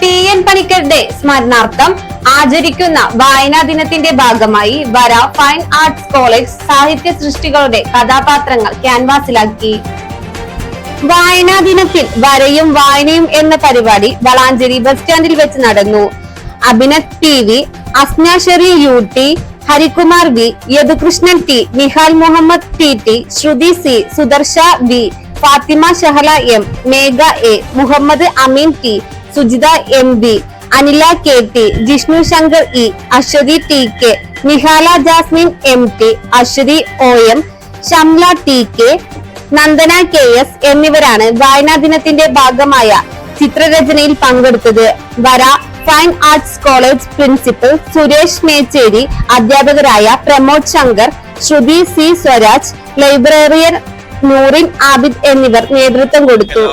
T N പണിക്കരുടെ സ്മരണാർത്ഥം ആചരിക്കുന്ന വായനാ ദിനത്തിന്റെ ഭാഗമായി വര ഫൈൻ ആർട്സ് കോളേജ് സാഹിത്യ സൃഷ്ടികളുടെ കഥാപാത്രങ്ങൾ ക്യാൻവാസിലാക്കി. വായനാ ദിനത്തിൽ വരയും വായനയും എന്ന പരിപാടി വളാഞ്ചേരി ബസ് സ്റ്റാൻഡിൽ വെച്ച് നടന്നു. Abhinath T V Asna Sherry U T Harikumar V Yadukrishnan T Nihal Muhammed T T Shruthi C Sudarsha V Fathima Shahala M Megha A Muhammed Ameen T Sujitha M B Anila K T Jishnu Shankar E Aswathy T K Nihala Jasmine M T Aswathy O M Shamla T K Nandana K S എന്നിവരാണ് വായനാ ദിനത്തിന്റെ ഭാഗമായ ചിത്രരചനയിൽ പങ്കെടുത്തത്. Vara fine arts college principal Suresh Mecheri അധ്യാപകരായ Pramod Shankar Shruthi C Swaraj librarian Noorin Abid എന്നിവർ നേതൃത്വം കൊടുത്തു.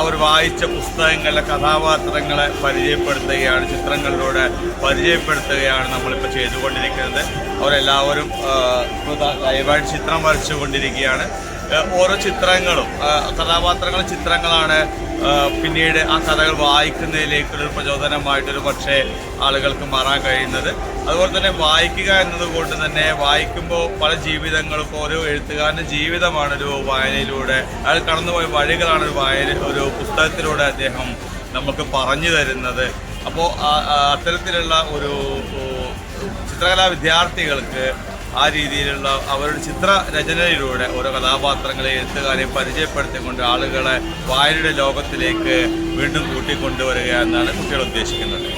അവർ വായിച്ച പുസ്തകങ്ങളിലെ കഥാപാത്രങ്ങളെ പരിചയപ്പെടുത്തുകയാണ് ചിത്രങ്ങളിലൂടെ പരിചയപ്പെടുത്തുകയാണ് നമ്മളിപ്പോൾ ചെയ്തുകൊണ്ടിരിക്കുന്നത്. അവരെല്ലാവരും ലൈവായിട്ട് ചിത്രം വരച്ചുകൊണ്ടിരിക്കുകയാണ്. ഓരോ ചിത്രങ്ങളും കഥാപാത്രങ്ങളുടെ ചിത്രങ്ങളാണ് പിന്നീട് ആ കഥകൾ വായിക്കുന്നതിലേക്കുള്ള ഒരു പ്രചോദനമായിട്ടൊരു പക്ഷേ ആളുകൾക്ക് മാറാൻ കഴിയുന്നത്. അതുപോലെ തന്നെ വായിക്കുക എന്നതുകൊണ്ട് തന്നെ വായിക്കുമ്പോൾ പല ജീവിതങ്ങൾക്കും ഓരോ എഴുത്തുകാരന്റെ ജീവിതമാണ് ഒരു വായനയിലൂടെ അയാൾ കടന്നുപോയ വഴികളാണ് ഒരു വായന ഒരു പുസ്തകത്തിലൂടെ അദ്ദേഹം നമുക്ക് പറഞ്ഞു തരുന്നത്. അപ്പോൾ അത്തരത്തിലുള്ള ഒരു ചിത്രകലാ വിദ്യാർത്ഥികൾക്ക് ആ രീതിയിലുള്ള അവരുടെ ചിത്ര രചനയിലൂടെ ഓരോ കഥാപാത്രങ്ങളെ എഴുത്തുകാരെ പരിചയപ്പെടുത്തിക്കൊണ്ട് ആളുകളെ വായനയുടെ ലോകത്തിലേക്ക് വീണ്ടും കൂട്ടിക്കൊണ്ടുവരിക എന്നാണ് കുട്ടികൾ ഉദ്ദേശിക്കുന്നത്.